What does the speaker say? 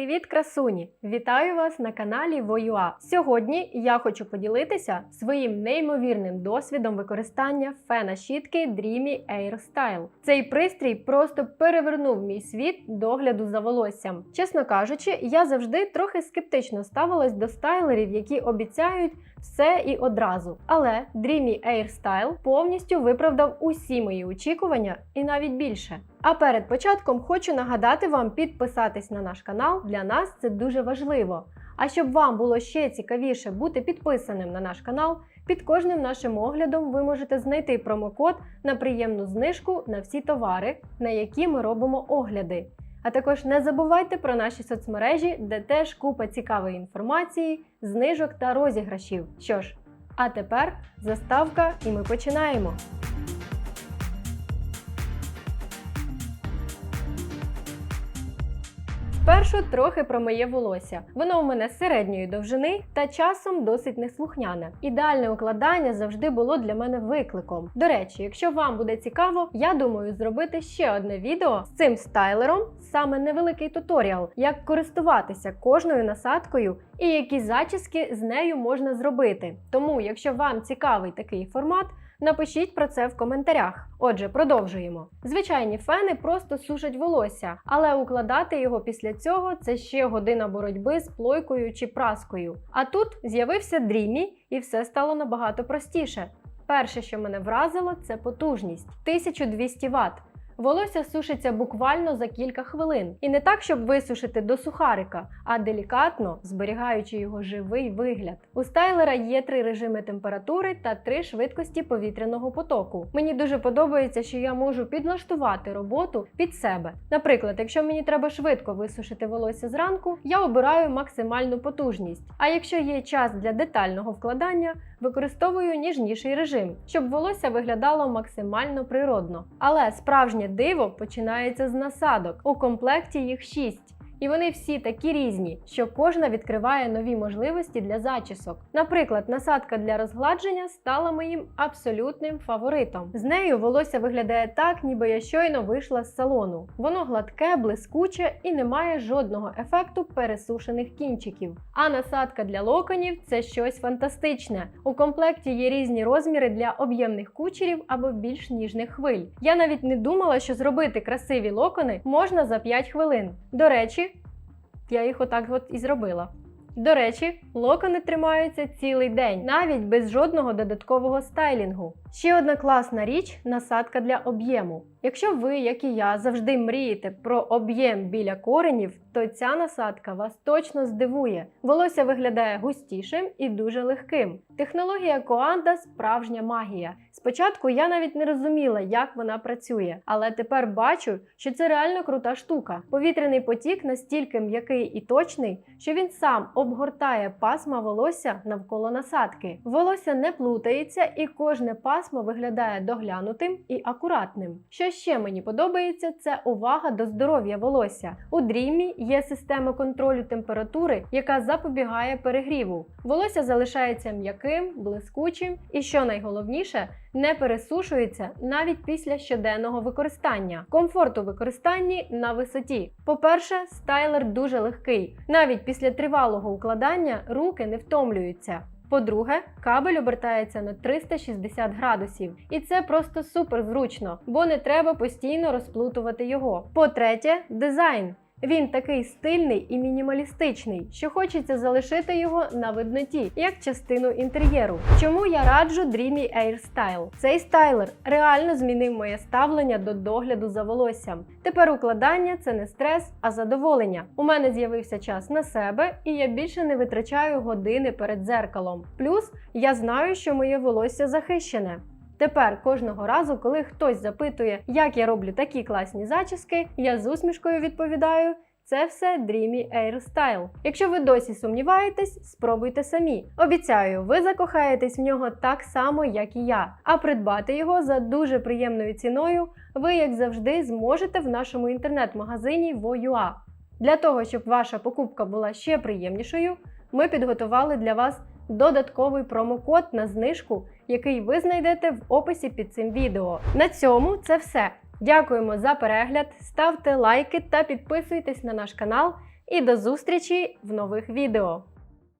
Привіт, красуні! Вітаю вас на каналі Воюа. Сьогодні я хочу поділитися своїм неймовірним досвідом використання фена щітки Dreamy Air Style. Цей пристрій просто перевернув мій світ догляду за волоссям. Чесно кажучи, я завжди трохи скептично ставилась до стайлерів, які обіцяють все і одразу. Але Dreamy Air Style повністю виправдав усі мої очікування і навіть більше. А перед початком хочу нагадати вам підписатись на наш канал. Для нас це дуже важливо. А щоб вам було ще цікавіше бути підписаним на наш канал, під кожним нашим оглядом ви можете знайти промокод на приємну знижку на всі товари, на які ми робимо огляди. А також не забувайте про наші соцмережі, де теж купа цікавої інформації, знижок та розіграшів. Що ж, а тепер заставка, і ми починаємо. Спершу трохи про моє волосся. Воно у мене середньої довжини та часом досить неслухняне. Ідеальне укладання завжди було для мене викликом. До речі, якщо вам буде цікаво, я думаю зробити ще одне відео з цим стайлером, саме невеликий туторіал, як користуватися кожною насадкою і які зачіски з нею можна зробити. Тому, якщо вам цікавий такий формат, Напишіть про це в коментарях. Отже, продовжуємо. Звичайні фени просто сушать волосся, але укладати його після цього це ще година боротьби з плойкою чи праскою. А тут з'явився дрімі, і все стало набагато простіше. Перше, що мене вразило, це потужність 1200 Вт. Волосся сушиться буквально за кілька хвилин. І не так, щоб висушити до сухарика, а делікатно зберігаючи його живий вигляд. У стайлера є три режими температури та три швидкості повітряного потоку. Мені дуже подобається, що я можу підлаштувати роботу під себе. Наприклад, якщо мені треба швидко висушити волосся зранку, я обираю максимальну потужність. А якщо є час для детального вкладання, використовую ніжніший режим, щоб волосся виглядало максимально природно. Але справжнє диво починається з насадок. У комплекті їх 6. І вони всі такі різні, що кожна відкриває нові можливості для зачісок. Наприклад, насадка для розгладження стала моїм абсолютним фаворитом. З нею волосся виглядає так, ніби я щойно вийшла з салону. Воно гладке, блискуче і не має жодного ефекту пересушених кінчиків. А насадка для локонів це щось фантастичне. У комплекті є різні розміри для об'ємних кучерів або більш ніжних хвиль. Я навіть не думала, що зробити красиві локони можна за 5 хвилин. До речі, я їх отак от і зробила. До речі, локони тримаються цілий день, навіть без жодного додаткового стайлінгу. Ще одна класна річ насадка для об'єму. Якщо ви, як і я, завжди мрієте про об'єм біля коренів, то ця насадка вас точно здивує. Волосся виглядає густішим і дуже легким. Технологія Коанда справжня магія. Спочатку я навіть не розуміла, як вона працює, але тепер бачу, що це реально крута штука. Повітряний потік настільки м'який і точний, що він сам обгортає пасма волосся навколо насадки. Волосся не плутається, і кожне пасмо виглядає доглянутим і акуратним. Що ще мені подобається, це увага до здоров'я волосся. У дрімі є система контролю температури, яка запобігає перегріву. Волосся залишається м'яким, блискучим і, що найголовніше, не пересушується навіть після щоденного використання. Комфорт у використанні на висоті. По-перше, стайлер дуже легкий. Навіть після тривалого укладання руки не втомлюються. По-друге, кабель обертається на 360 градусів, і це просто супер зручно, бо не треба постійно розплутувати його. По-третє, дизайн. Він такий стильний і мінімалістичний, що хочеться залишити його на видноті, як частину інтер'єру. Чому я раджу Dreamy Air Style? Цей стайлер реально змінив моє ставлення до догляду за волоссям. Тепер укладання це не стрес, а задоволення. У мене з'явився час на себе, і я більше не витрачаю години перед дзеркалом. Плюс я знаю, що моє волосся захищене. Тепер кожного разу, коли хтось запитує, як я роблю такі класні зачіски, я з усмішкою відповідаю. Це все Dreamy Air Style. Якщо ви досі сумніваєтесь, спробуйте самі. Обіцяю, ви закохаєтесь в нього так само, як і я. А придбати його за дуже приємною ціною ви, як завжди, зможете в нашому інтернет-магазині Voyua. Для того, щоб ваша покупка була ще приємнішою, ми підготували для вас додатковий промокод на знижку, який ви знайдете в описі під цим відео. На цьому це все. Дякуємо за перегляд, ставте лайки та підписуйтесь на наш канал. і до зустрічі в нових відео!